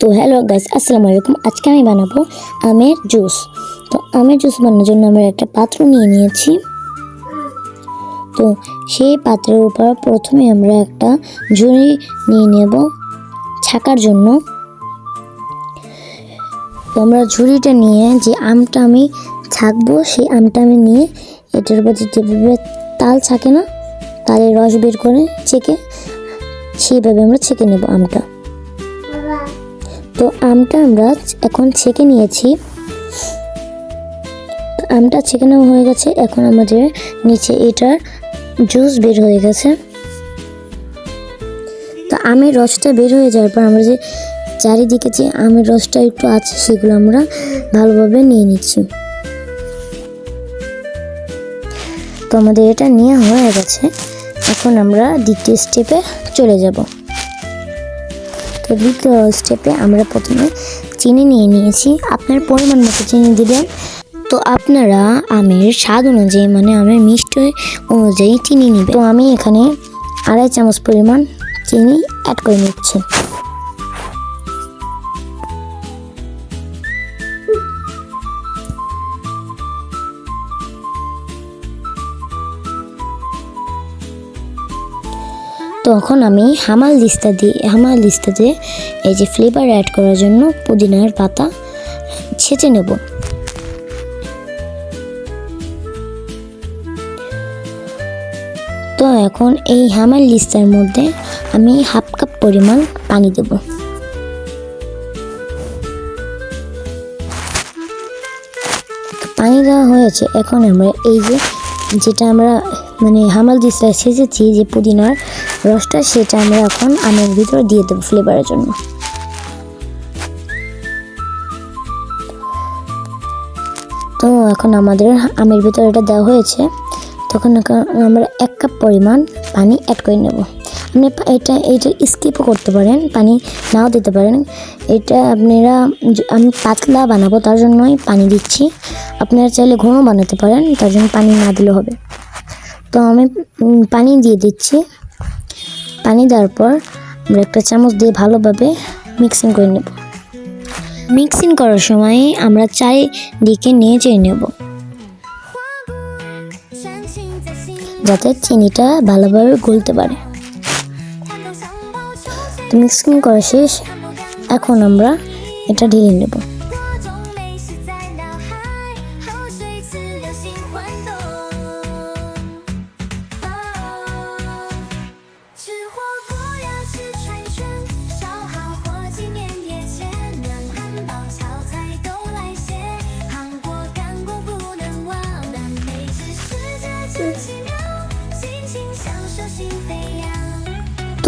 তো hello guys আসসালামু আলাইকুম। আজকে আমি বানাবো আমের জুস। তো আমের জুস বানানোর জন্য আমরা একটা পাত্র নিয়ে নিয়েছি। তো সেই পাত্রের উপর প্রথমে আমরা একটা ঝুড়ি নিয়ে নেব ছাকার জন্য। তো আমরা ঝুড়িটা নিয়ে যে আমটা আমি ছাকবো, সেই আমটা আমি নিয়ে এটার উপর যেভাবে তাল ছাকে না, তালের রস বের করে ছেঁকে, সেইভাবে আমরা ছেঁকে নেব আমটা। তো আমটা আমরা এখন ছেঁকে নিয়েছি। আমটা ছেঁকে নেওয়া হয়ে গেছে, এখন আমাদের নিচে এটার জুস বের হয়ে গেছে। তো আমের রসটা বের হয়ে যাওয়ার পর আমরা যে চারিদিকে যে আমের রসটা একটু আছে, সেগুলো আমরা ভালোভাবে নিয়ে নিচ্ছি। তো আমাদের এটা নেওয়া হয়ে গেছে, এখন আমরা দ্বিতীয় স্টেপে চলে যাব। দ্বিতীয় স্টেপে আমরা প্রথমে চিনি নিয়ে নিয়েছি। আপনার পরিমাণ মতো চিনি দেবেন। তো আপনারা আমের স্বাদ অনুযায়ী মানে আমের মিষ্টি অনুযায়ী চিনি নেবেন। তো আমি এখানে আড়াই চামচ পরিমাণ চিনি অ্যাড করে নিচ্ছি। তখন আমি হামাল দিস্তা দিয়ে, হামাল দিস্তা দিয়ে এই যে ফ্লেভার অ্যাড করার জন্য পুদিনার পাতা ছেঁচে নেব। তো এখন এই হামাল লিস্তার মধ্যে আমি হাফ কাপ পরিমাণ পানি দেব। পানি দেওয়া হয়েছে, এখন আমরা এই যে যেটা আমরা মানে হামাল দিস্তা সেচেছি যে পুদিনার রসটা সেটা আমরা এখন আমের ভিতরে দিয়ে দেবো ফ্লেভারের জন্য। তো এখন আমাদের আমের ভিতরে এটা দেওয়া হয়েছে। তখন আমরা এক কাপ পরিমাণ পানি অ্যাড করে নেব। আপনি এটা এটা স্কিপও করতে পারেন, পানি নাও দিতে পারেন। এটা আপনারা আমি পাতলা বানাবো, তার জন্যই পানি দিচ্ছি। আপনারা চাইলে ঘন বানাতে পারেন, তার জন্য পানি না দিলে হবে। তো আমি পানি দিয়ে দিচ্ছি। পানি দেওয়ার পর আমরা একটা চামচ দিয়ে ভালোভাবে মিক্সিং করে নেব। মিক্সিং করার সময় আমরা চারিদিকে নিয়ে চেয়ে নেব। যাতে চিনিটা ভালোভাবে গলতে পারে। তো মিক্সিং করা শেষ। এখন আমরা এটা ঢেলে নেব।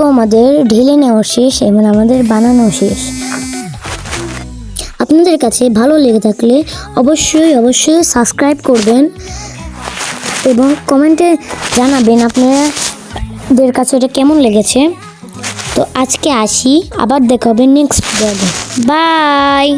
তো আমাদের ঢেলে নেওয়া শেষ এবং আমাদের বানানো শেষ। আপনাদের কাছে ভালো লেগে থাকলে অবশ্যই অবশ্যই সাবস্ক্রাইব করবেন এবং কমেন্টে জানাবেন আপনাদের কাছে এটা কেমন লেগেছে। তো আজকে আসি, আবার দেখাবেন নেক্সট ব্লগে। বাই!